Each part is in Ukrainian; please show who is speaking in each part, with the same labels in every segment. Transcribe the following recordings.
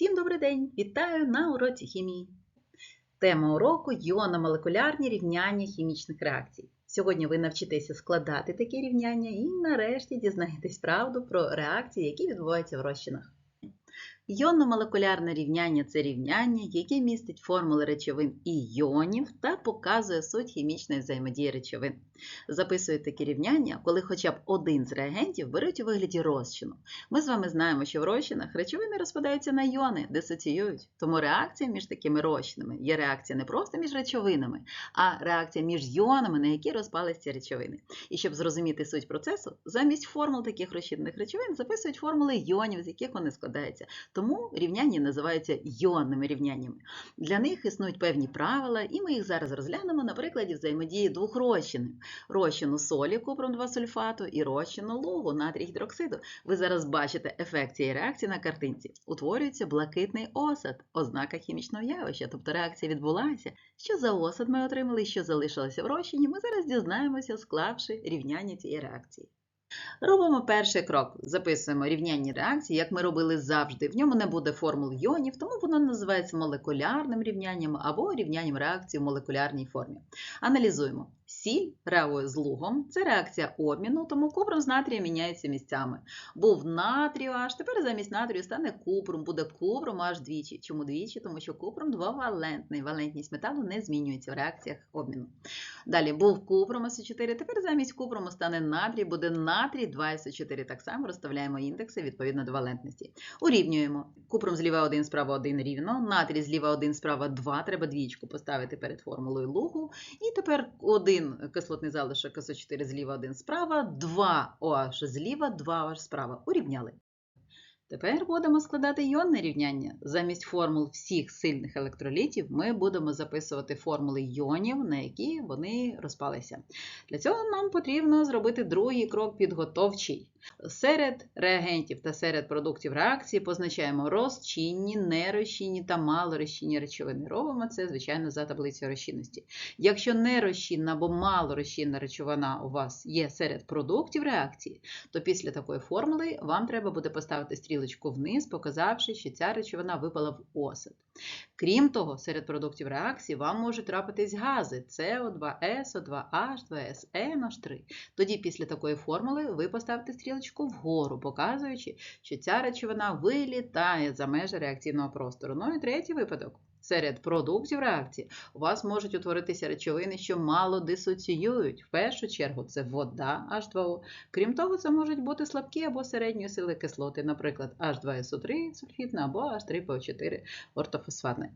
Speaker 1: Всім добрий день! Вітаю на уроці хімії. Тема уроку іономолекулярні рівняння хімічних реакцій. Сьогодні ви навчитеся складати такі рівняння і нарешті дізнаєтесь правду про реакції, які відбуваються в розчинах. Йонно-молекулярне рівняння це рівняння, яке містить формули речовин і йонів та показує суть хімічної взаємодії речовин. Записують такі рівняння, коли хоча б один з реагентів беруть у вигляді розчину. Ми з вами знаємо, що в розчинах речовини розпадаються на йони, дисоціюють. Тому реакція між такими розчинами є реакція не просто між речовинами, а реакція між йонами, на які розпались ці речовини. І щоб зрозуміти суть процесу, замість формул таких розчинних речовин записують формули йонів, з яких вони складаються. Тому рівняння називаються йонними рівняннями. Для них існують певні правила, і ми їх зараз розглянемо на прикладі взаємодії двох розчинів: розчину солі купром 2 сульфату і розчину лугу натрій гідроксиду. Ви зараз бачите ефект цієї реакції на картинці. Утворюється блакитний осад, ознака хімічного явища, тобто реакція відбулася. Що за осад ми отримали, що залишилося в розчині, ми зараз дізнаємося, склавши рівняння цієї реакції. Робимо перший крок. Записуємо рівняння реакції, як ми робили завжди. В ньому не буде формул йонів, тому воно називається молекулярним рівнянням або рівнянням реакції в молекулярній формі. Аналізуємо. Сіль реагує з лугом, це реакція обміну, тому купрум з натрієм міняється місцями. Був натрію аж, тепер замість натрію стане купрум, буде купрум аж двічі. Чому двічі? Тому що купрум двовалентний, валентність металу не змінюється в реакціях обміну. Далі був купрум СО4, тепер замість купруму стане натрій, буде натрій 2СО4. Так само розставляємо індекси відповідно до валентності. Урівнюємо. Купрум зліва 1, справа 1 рівно, натрій зліва 1, справа 2, треба двічку поставити перед формулою лугу. І тепер один кислотний залишок СО4 зліва, 1 справа, 2 OH зліва, 2 OH справа. Урівняли. Тепер будемо складати йонне рівняння. Замість формул всіх сильних електролітів ми будемо записувати формули йонів, на які вони розпалися. Для цього нам потрібно зробити другий крок підготовчий. Серед реагентів та серед продуктів реакції позначаємо розчинні, нерозчинні та малорозчинні речовини. Робимо це, звичайно, за таблицею розчинності. Якщо нерозчинна або малорозчинна речовина у вас є серед продуктів реакції, то після такої формули вам треба буде поставити стрілочку вниз, показавши, що ця речовина випала в осад. Крім того, серед продуктів реакції вам можуть трапитись гази СО2, СО2H, 2SN3. Тоді після такої формули ви поставите стрілочку вгору, показуючи, що ця речовина вилітає за межі реакційного простору. Ну і третій випадок. Серед продуктів реакції у вас можуть утворитися речовини, що мало дисоціюють. В першу чергу це вода H2O. Крім того, це можуть бути слабкі або середньої сили кислоти, наприклад, H2SO3 сульфітна або H3PO4 ортофосфатне.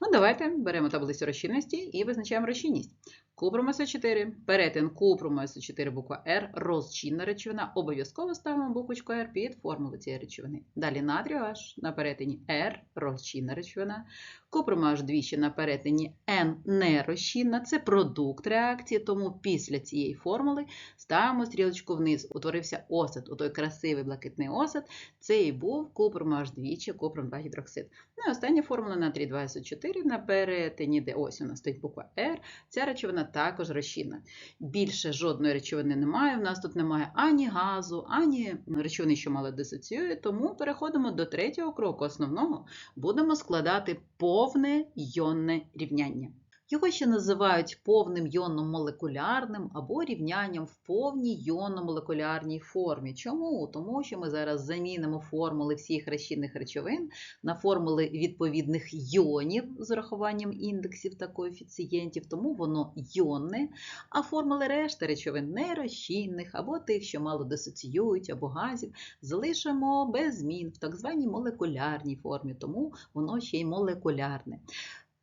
Speaker 1: Ну, Давайте беремо таблицю розчинності і визначаємо розчинність. Купрум СО4, перетин купруму СО4 буква R, розчинна речовина. Обов'язково ставимо буквочку R під формулу цієї речовини. Далі натрію H на перетині R, розчинна речовина. Купрум H двічі на перетині N нерозчинна. Це продукт реакції, тому після цієї формули ставимо стрілочку вниз. Утворився осад, отой красивий блакитний осад. Це і був купрум H двічі, купрум 2 гідроксид. Ну і остання формула натрій 2 СО4 на перетині, де ось у нас стоїть буква R. Ця речовина також розчинна. Більше жодної речовини немає. У нас тут немає ані газу, ані речовини, що мало дисоціює, тому переходимо до третього кроку основного. Будемо складати повне йонне рівняння. Його ще називають повним йонно-молекулярним або рівнянням в повній йонно-молекулярній формі. Чому? Тому що ми зараз замінимо формули всіх розчинних речовин на формули відповідних йонів з урахуванням індексів та коефіцієнтів, тому воно йонне, а формули решти речовин нерозчинних або тих, що мало дисоціюють, або газів, залишимо без змін в так званій молекулярній формі, тому воно ще й молекулярне.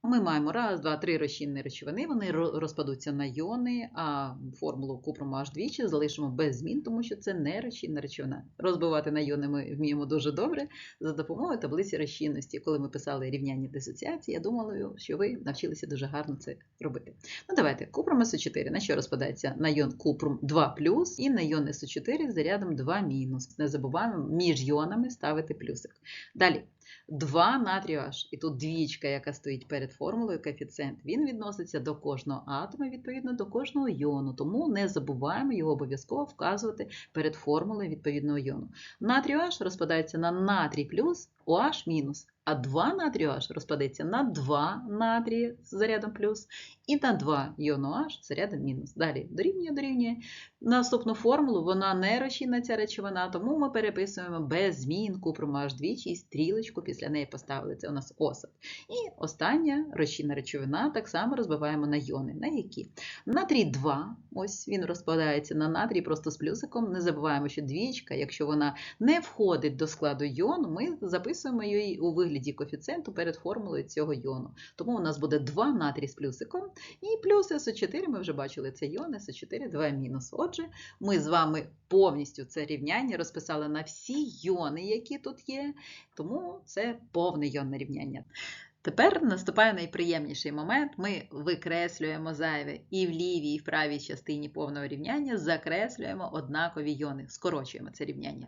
Speaker 1: Ми маємо раз, два, три розчинні речовини, вони розпадуться на йони, а формулу купруму аж двічі залишимо без змін, тому що це не розчинна речовина. Розбивати на йони ми вміємо дуже добре за допомогою таблиці розчинності. Коли ми писали рівняння дисоціації, я думала, що ви навчилися дуже гарно це робити. Ну давайте, купрум СО4, на що розпадається на йон купрум 2 і на йон СО4 з зарядом 2 Не забуваємо між йонами ставити плюсик. Далі. 2 натрію H. І тут двічка, яка стоїть перед формулою коефіцієнт, він відноситься до кожного атома, відповідно до кожного йону. Тому не забуваємо його обов'язково вказувати перед формулою відповідного йону. Натрій H розпадається на натрій плюс OH а 2 натрію OH розпадеться на 2 натрії з зарядом плюс і на 2 іону OH з зарядом мінус. Далі дорівнює, дорівнює. Наступну формулу вона не розчинна ця речовина, тому ми переписуємо без змін купрум OH двічі і стрілочку після неї поставили. Це у нас осад. І остання розчинна речовина так само розбиваємо на йони. На які? Натрій 2, ось він розпадається на натрій просто з плюсиком. Не забуваємо, що двічка, якщо вона не входить до складу йону, ми записуємо її у вигляді коефіцієнту перед формулою цього йону. Тому у нас буде 2 натрій з плюсиком, і плюс СО4, ми вже бачили, це йон, СО4, 2 мінус. Отже, ми з вами повністю це рівняння розписали на всі йони, які тут є, тому це повне йонне рівняння. Тепер наступає найприємніший момент. Ми викреслюємо зайве і в лівій, і в правій частині повного рівняння закреслюємо однакові йони, скорочуємо це рівняння.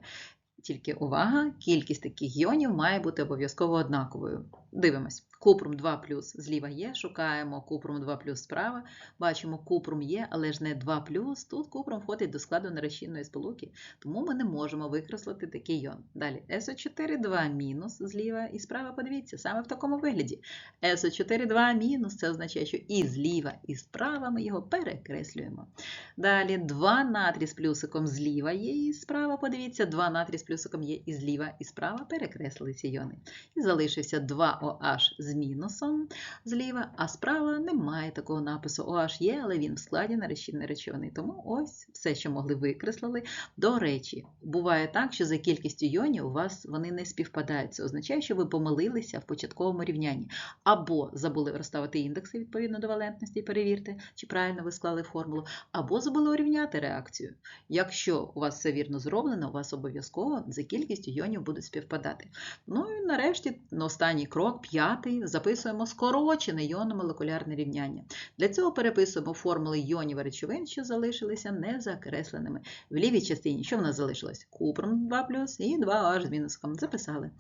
Speaker 1: Тільки увага, кількість таких йонів має бути обов'язково однаковою. Дивимось. Купрум 2 плюс зліва є, шукаємо купрум 2 плюс справа. Бачимо, купрум є, але ж не 2 плюс. Тут купрум входить до складу нерозчинної сполуки, тому ми не можемо викреслити такий йон. Далі СО4 2 мінус зліва і справа, подивіться, саме в такому вигляді. СО4 2 мінус це означає, що і зліва, і справа ми його перекреслюємо. Далі 2 натрій з плюсиком зліва є і справа, подивіться, 2 натрій з плюсиком є і зліва, і справа перекреслили ці йони. І залишився 2 OH з мінусом зліва, а справа немає такого напису. OH є, але він в складі нерозчинної речовини. Тому ось все, що могли викреслили. До речі, буває так, що за кількістю йонів у вас вони не співпадають. Це означає, що ви помилилися в початковому рівнянні. Або забули розставити індекси відповідно до валентності, перевірте, чи правильно ви склали формулу, або забули урівняти реакцію. Якщо у вас все вірно зроблено, у вас обов'язково за кількістю йонів будуть співпадати. Ну і нарешті на останній крок, п'ятий, записуємо скорочене йонно-молекулярне рівняння. Для цього переписуємо формули йонів речовин, що залишилися незакресленими. В лівій частині, що в нас залишилось? Купрум 2 і 2H з мінуском. Записали.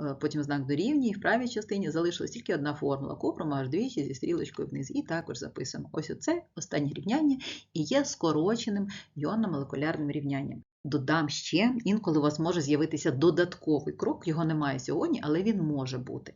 Speaker 1: Е, Потім знак дорівнює, і в правій частині залишилась тільки одна формула. Купрум аж двічі зі стрілочкою вниз. І також записуємо. Ось оце останнє рівняння і є скороченим йонно-молекулярним рівнянням. Додам ще, інколи у вас може з'явитися додатковий крок, його немає сьогодні, але він може бути.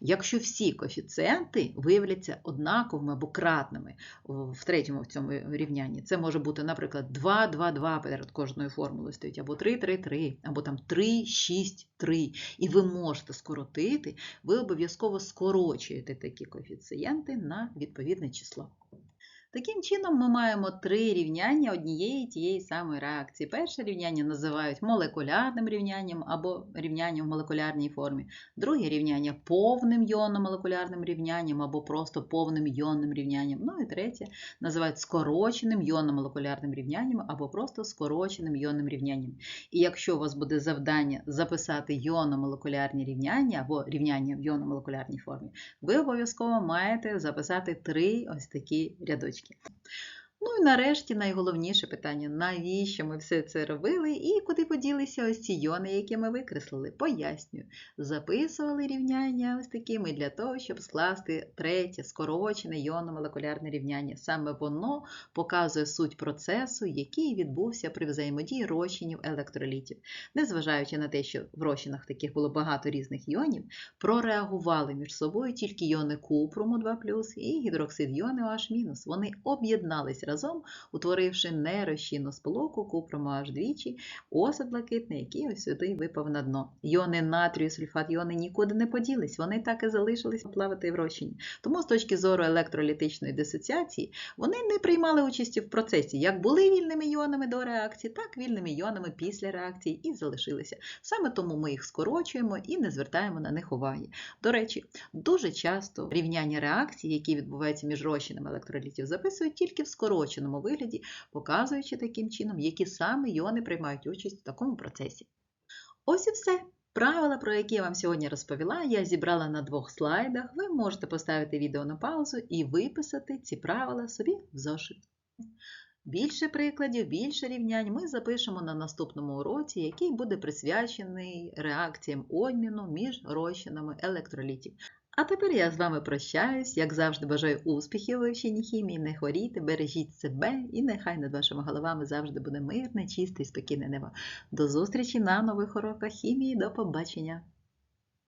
Speaker 1: Якщо всі коефіцієнти виявляться однаковими або кратними в третьому в цьому рівнянні, це може бути, наприклад, 2, 2, 2 перед кожною формулою стоїть, або 3, 3, 3, або там 3, 6, 3. І ви можете скоротити, ви обов'язково скорочуєте такі коефіцієнти на відповідне число. Таким чином, ми маємо три рівняння однієї тієї самої реакції. Перше рівняння називають молекулярним рівнянням або рівнянням в молекулярній формі. Друге рівняння повним йонно-молекулярним рівнянням або просто повним йонним рівнянням. Ну і третє називають скороченим йонно-молекулярним рівнянням або просто скороченим йонним рівнянням. І якщо у вас буде завдання записати йонно-молекулярні рівняння або рівняння в йонно-молекулярній формі, ви обов'язково маєте записати три ось такі рядочки. izquierda. Ну і нарешті найголовніше питання: навіщо ми все це робили і куди поділися ось ці йони, які ми викреслили? Пояснюю. Записували рівняння ось такими для того, щоб скласти третє скорочене йонно-молекулярне рівняння. Саме воно показує суть процесу, який відбувся при взаємодії розчинів електролітів. Незважаючи на те, що в розчинах таких було багато різних йонів, прореагували між собою тільки йони купруму 2 і гідроксид йони OH-. Вони об'єдналися разом, утворивши нерозчинну сполуку купрому аж двічі, осад блакитний, який ось сюди випав на дно. Йони натрію, сульфат, йони нікуди не поділись, вони так і залишились плавати в розчині. Тому з точки зору електролітичної дисоціації вони не приймали участі в процесі, як були вільними йонами до реакції, так вільними йонами після реакції і залишилися. Саме тому ми їх скорочуємо і не звертаємо на них уваги. До речі, дуже часто рівняння реакцій, які відбуваються між розчинами електролітів, записують тільки в скороченому вигляді, показуючи таким чином, які саме йони приймають участь в такому процесі. Ось і все. Правила, про які я вам сьогодні розповіла, я зібрала на двох слайдах. Ви можете поставити відео на паузу і виписати ці правила собі в зошит. Більше прикладів, більше рівнянь ми запишемо на наступному уроці, який буде присвячений реакціям обміну між розчинами електролітів. А тепер я з вами прощаюсь, як завжди, бажаю успіхів у вивченні хімії, не хворійте, бережіть себе і нехай над вашими головами завжди буде мирне, чисте і спокійне небо. До зустрічі на нових уроках хімії. До побачення!